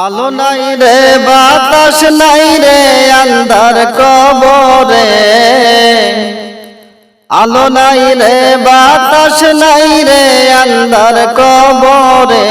আলো নাই রে, বাতাস নাই রে, আন্ধার কবরে। আলো নাই রে, বাতাস নাই রে, আন্ধার কবরে।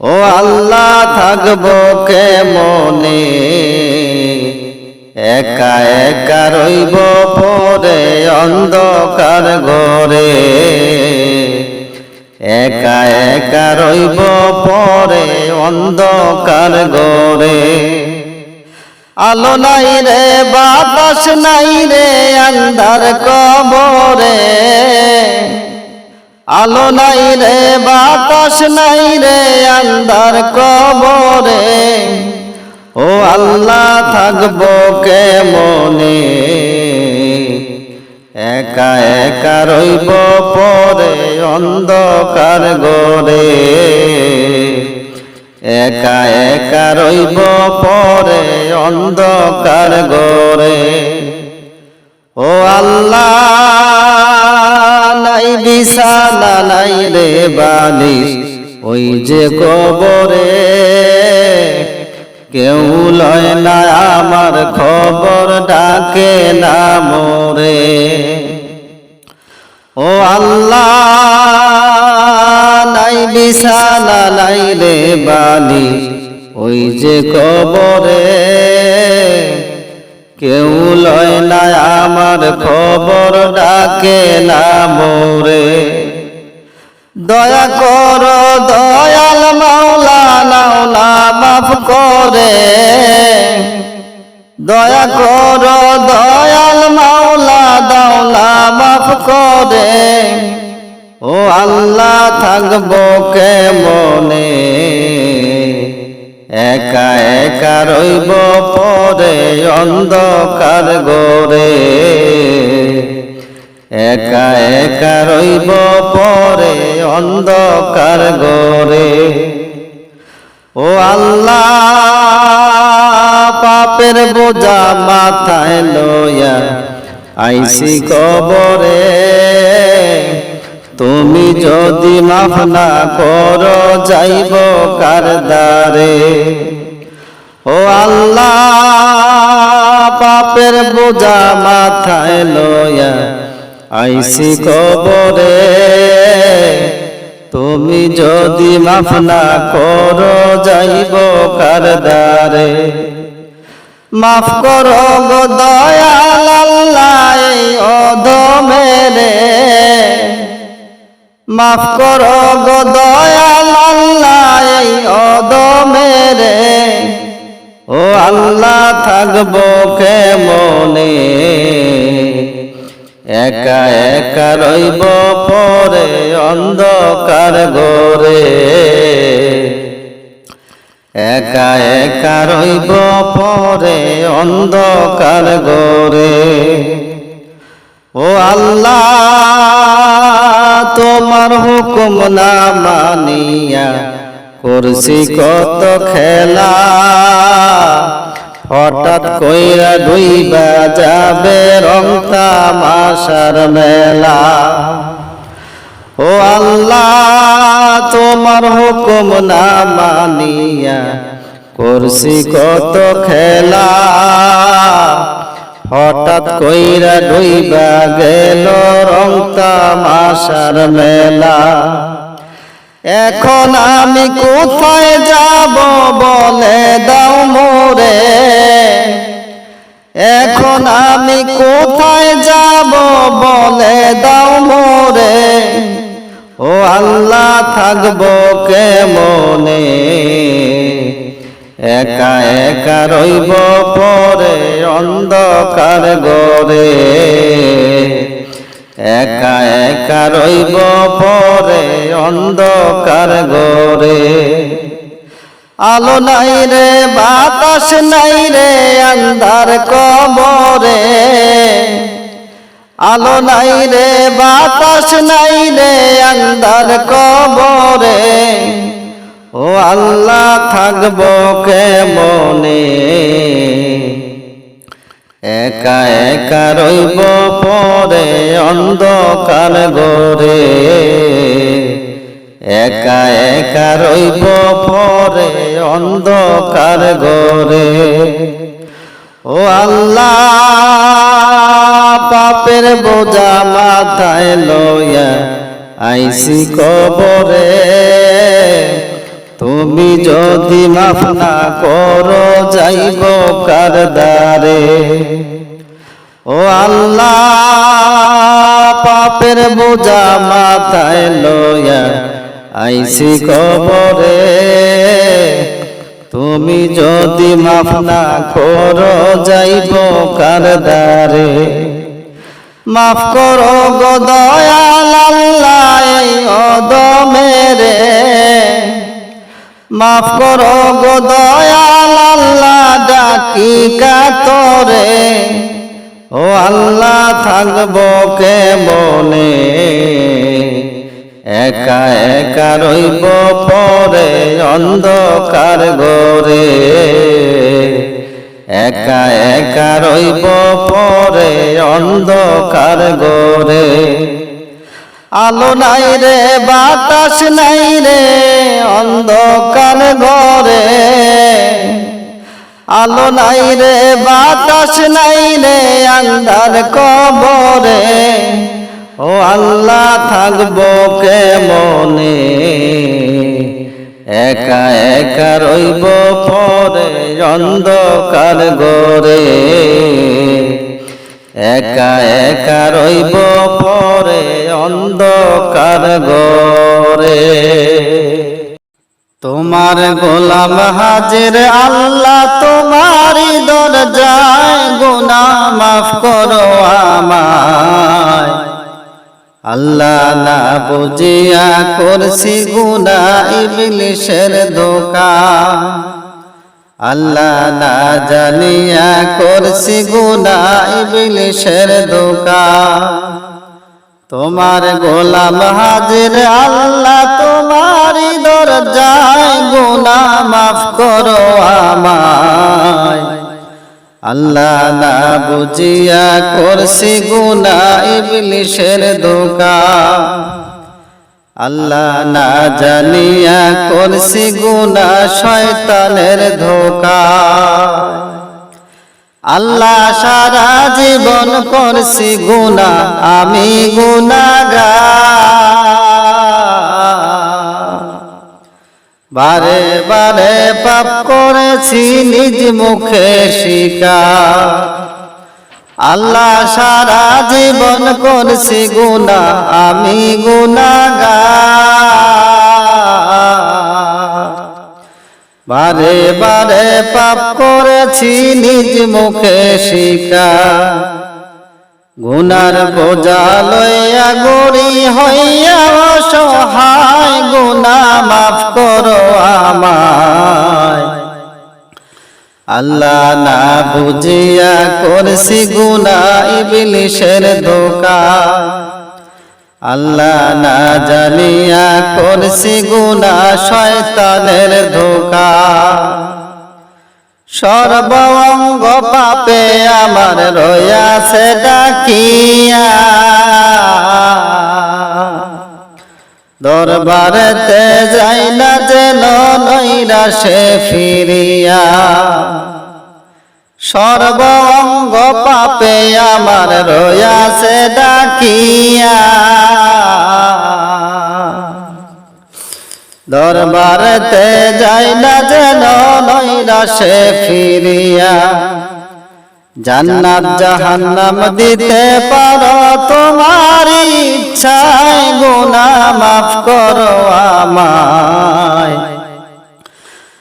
ও আল্লাহ, থাকব কে মনে একা একা রইব পরে, অন্ধকার ঘরে। একা একা রইব পরে অন্ধকার গরে আলো নাই রে, বাতাস নাই রে, আন্ধার কবরে। আলো নাই রে, বাতাস নাই রে, আন্ধার কবরে। ও আল্লাহ, থাকব কে মনে একা একা রইব পরে অন্ধকার গরে একা একা রইব পরে অন্ধকার গরে ও আল্লাহ, নাই বিশালা নাই রে বালিশ, ওই যে কবরে। কেউ লয় না, আমার খবর ডাকে না মোরে। ও আল্লাহ বিছানা নাই রে বালি, ওই যে কবরে। কেউ লয় না, আমার খবর ডাকে না মোরে। দয়া কর, দয়াল মাওলা নাওলা মাফ করে। দয়া কর, দয়াল মাওলা, দাওলা মাফ করে। ও আল্লাহ থাকব কে মনে একা একা রইব পরে অন্ধকার গোরে একা একা রইব পরে অন্ধকার গোরে ও আল্লাহ, পাপের বোঝা মাথায় লয়া আইসি কবরে। তুমি যদি মাফ না করো, যাইব কারদারে। ও আল্লাহ, পাপের বোঝা মাথায় লয়া আইসি কবরে। তুমি যদি মাফ না করো, যাইব কারদারে। মাফ করো গো দয়াল আল্লাহ অধমেরে। মাফ করো গো দয়াল আল্লাহ, এই অধমেরে ও আল্লাহ, থাকব কে মনে একা একা রইব পরে অন্ধকার গোরে একা একা রইব পরে অন্ধকার গোরে ও আল্লাহ তোমার হুকুম না মানিয়া করছি কত খেলা। হঠাৎ কইরা ডুইবা যাবে রং তামাশার মেলা। ও আল্লাহ, তোমার হুকুম না মানিয়া করছি কত খেলা। হঠাৎ কইরা ডুইবা গেল রং তামাশার মেলা। এখন আমি কোথায় যাব বলে দাও মোরে। এখন আমি কোথায় যাব বলে দাও মোরে। ও আল্লাহ থাকব কে মনে একা একা রইব পরে অন্ধকার গরে একা একা রইব পরে অন্ধকার গরে আলো নাই রে, বাতাস নাই রে, আন্ধার কবরে। আলো নাই রে, বাতাস নাই রে, আন্ধার কবরে। ও আল্লাহ থাকব মনে একা একা রইব পরে অন্ধকার গরে একা একা রইব পরে অন্ধকার গরে ও আল্লাহ, পাপের বোঝা মাথায় লইয়া আইসি কবরে। তুমি যদি মাফ না করো, যাইব কারদারে। ও আল্লাহ, পাপের বোঝা মাথায় লয়া আইসি কবরে। তুমি যদি মাফ না করো, যাইব কারদারে। মাফ করো গো দয়াল আল্লাহ অদমেরে মাফ করো গো দয়াল, আল্লাহ ডাকি কাতরে ও আল্লাহ, থাকব কে মনে একা একা রইব পরে অন্ধকার গরে একা একা রইব পরে অন্ধকার গরে আলো নাই রে, বাতাস নাই রে, অন্ধকার ঘরে। আলো নাই রে, বাতাস নাই রে, আন্ধার কবরে। ও আল্লাহ, থাকব কে মনে একা একা রইব পরে, অন্ধকার গরে একা একা রইব পরে অন্ধকার গরে তোমার গোলাম হাজির আল্লাহ, তোমারই দরজায় গুনা মাফ করো আমায়। আল্লাহ না বুঝিয়া করছি গুনা ইবলিশের ধোকা। আল্লাহ না জানিয়া করছি গুনা ইবলিশের ধোকা। তোমার গোলাম হাজির আল্লাহ, তোমারই দরজায় গুনা মাফ করো আমায়। আল্লাহ না বুঝিয়া করছি গুনা ইবলিশের ধোকা। আল্লাহ না জানিয়া করছি গুনা শয়তানের ধোকা। আল্লাহ সারা জীবন করছি গুনা আমি গুনাগার বারে বারে পাপ করেছি নিজ মুখে স্বীকার আল্লাহ সারা জীবন করছি গুনা আমি গুনাগার বারে বারে পাপ করেছি, নিজ মুখে শিকা গুনার বোঝা লইয়া গড়ি হইয়া অসহায়, গুনা মাফ করো আমায়। আল্লাহ না বুঝিয়া করছি গুনা ইবলিশের ধোকা। আল্লাহ না জানিয়া করছি গুনা শয়তানের ধোকা। সর্বঙ্গ পাপে আমার রয়াছে ডাকিয়া। দরবারেতে যাই না যেন নৈরা সে ফিরিয়া। সর্বঙ্গ পাপে আমার রয়াছে ডাকিয়া। দরবারেতে যাই না যেন নৈরা সে ফিরিয়া। জান্নাত জাহান্নাম দিতে পারো, তোমার ইচ্ছায় গুনাহ মাফ করো আমায়।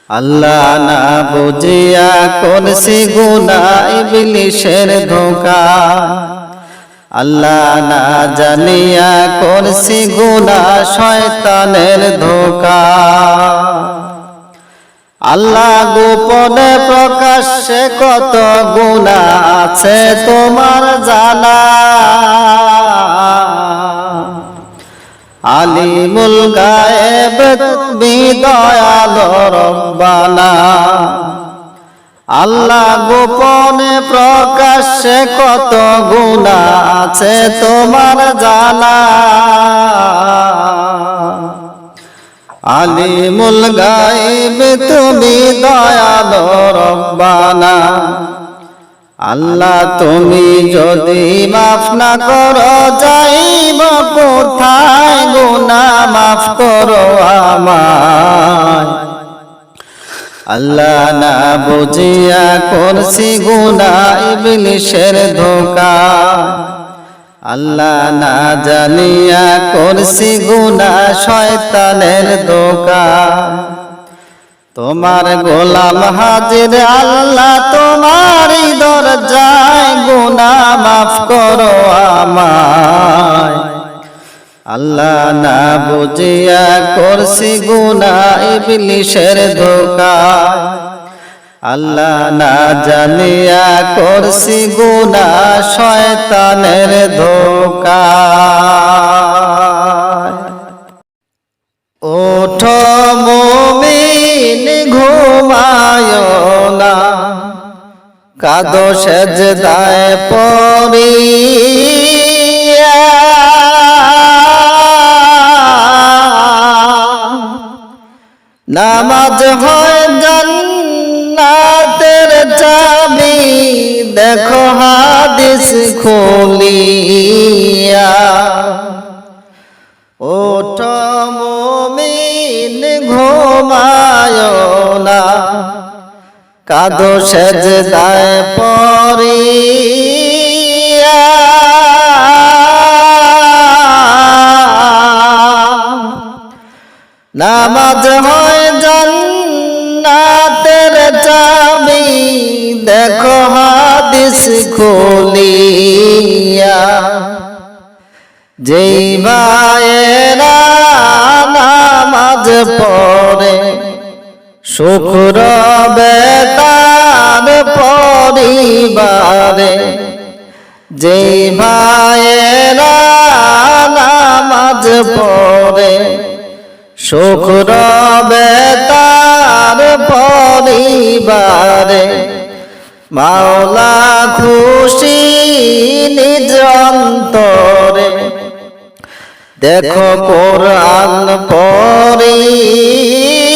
আল্লাহ না বুঝিয়া করছি গুনা ইবলিশের ধোকা। আল্লাহ না জানিয়া করছি গুনা শয়তানের ধোকা। আল্লাহ গোপনে প্রকাশ্যে কত গুণা আছে তোমার জানা। আলিমুল গায়েব, বিদয়াল রব্বানা। আল্লাহ গোপনে প্রকাশ্যে কত গুণা আছে তোমার জানা। আলিমুল গাইব তুমি দয়ালো রব্বানা। আল্লাহ, তুমি যদি মাফ না করো, যাইব কোথায়? গুনা মাফ করো আমায়। আল্লাহ না বুঝিয়া করছি গুনা ইবলিশের ধোকা। আল্লাহ না জানিয়া করছি গুনা শয়তানের ধোকা। তোমার গোলাম হাজির আল্লাহ তোমার দরজায় গুনা মাফ করো আমায়। আল্লাহ না বুঝিয়া করছি গুনা ইবলিশের ধোকা। আল্লাহ না জানিয়া করছি গুনা শয়তানের ধোকা। ওঠো ঘুমায় না। কাদো সেজ দায় পড়িয়া। নামাজ হয় জান্নাতের চাবি দেখো হাদিস খুলিয়া। কাদো সেজ দায় পরিয়া নামাজ হয় জান্নাতের চাবি দেখো হাদিস খুলিয়া। যেই ভাইয়েরা নামাজ পড়ে শুক্র বেতার পরিবারে। ভাইয়েরা নামাজ পড়ে শুক্র বেতার পরিবারে। মাওলা খুশি নিজ অন্তরে। দেখো কোরআন পড়িয়া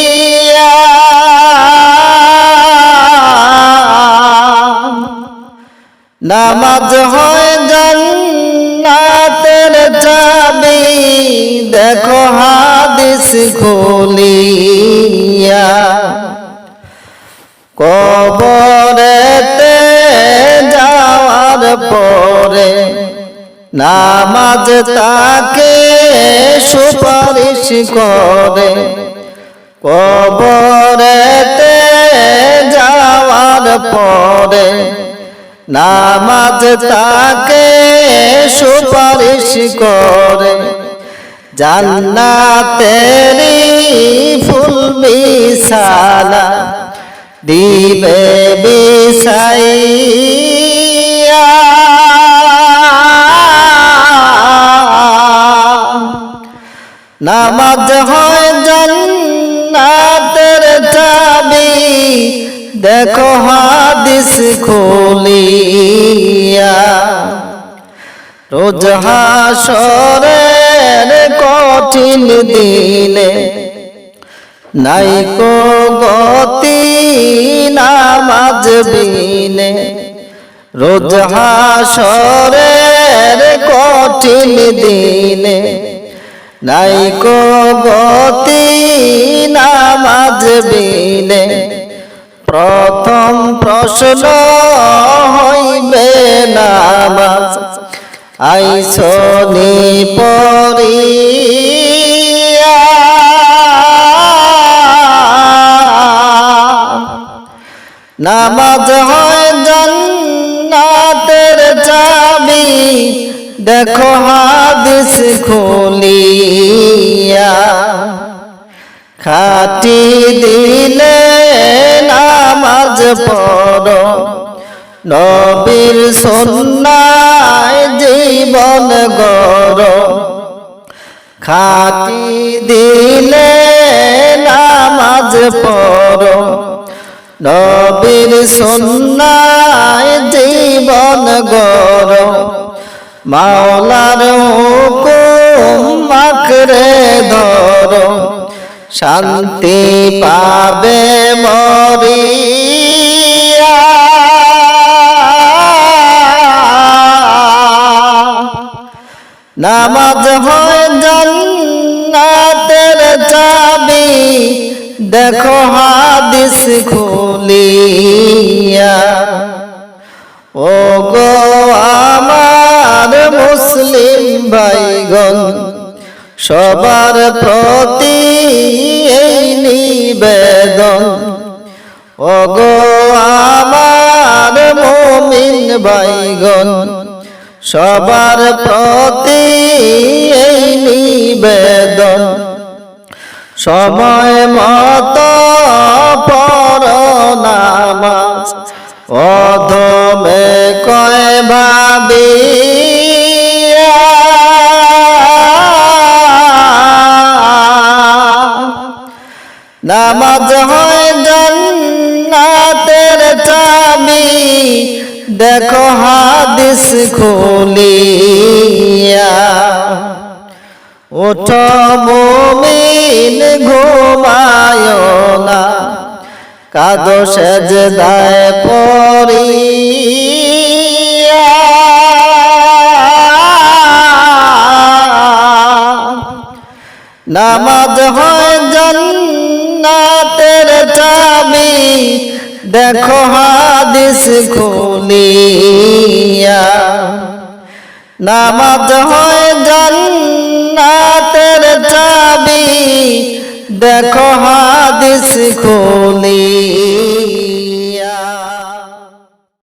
নামাজ হয় জান্নাতের চাবি। দেখো হাদিস খুলিয়া। কবরেতে যাওয়ার পরে নামাজ তাকে সুপারিশ করে। কবরেতে যাওয়ার পরে নামাজ তাকে সুপারিশ করে। জান্নাতেরি ফুল বিছানা দিবে বিছাইয়া। নামাজ হয় দেখো হাদিস খুলিয়া। রোজ হাসরের কঠিন দিনে নাইকো গতি নামাজ বিনে। রোজ হাসরের কঠিন দিনে নাইকো গতি নামাজ বিনে। প্রথম প্রশ্ন হইবে নামাজ। আইসনি পরিয়া নামাজ হয় জান্নাতের চাবি। দেখো হাদিস খুলিয়া। খাটি দিলে নামাজ পড়ো। নবীর সন্ন্যায় জীবন গড়। খাটি দিলে নামাজ পড়ো। নবীর সন্ন্যায় জীবন গড়। মাওলার হুকুম মাকরে ধরো। শান্তি পাবে মরিয়া। নামাজ হয় জান্নাতের চাবি, দেখো হাদিস খুলিয়া। ও গো আমার মুসলিম ভাইগণ, সবার প্রতি এই নিবেদন। অগ আমার মমিন বাইগন সবার প্রতি এই নিবেদন। সময় মতো খুলিয়া ওঠো মুমিন ঘুমায় না। কাদো সেজদায় পড়িয়া। নামাজ হয় জান্নাতের চাবি দেখো হাদিস খুলিয়া নামাজ হয় জান্নাতের চাবি। দেখো হাদিস খুলিয়া।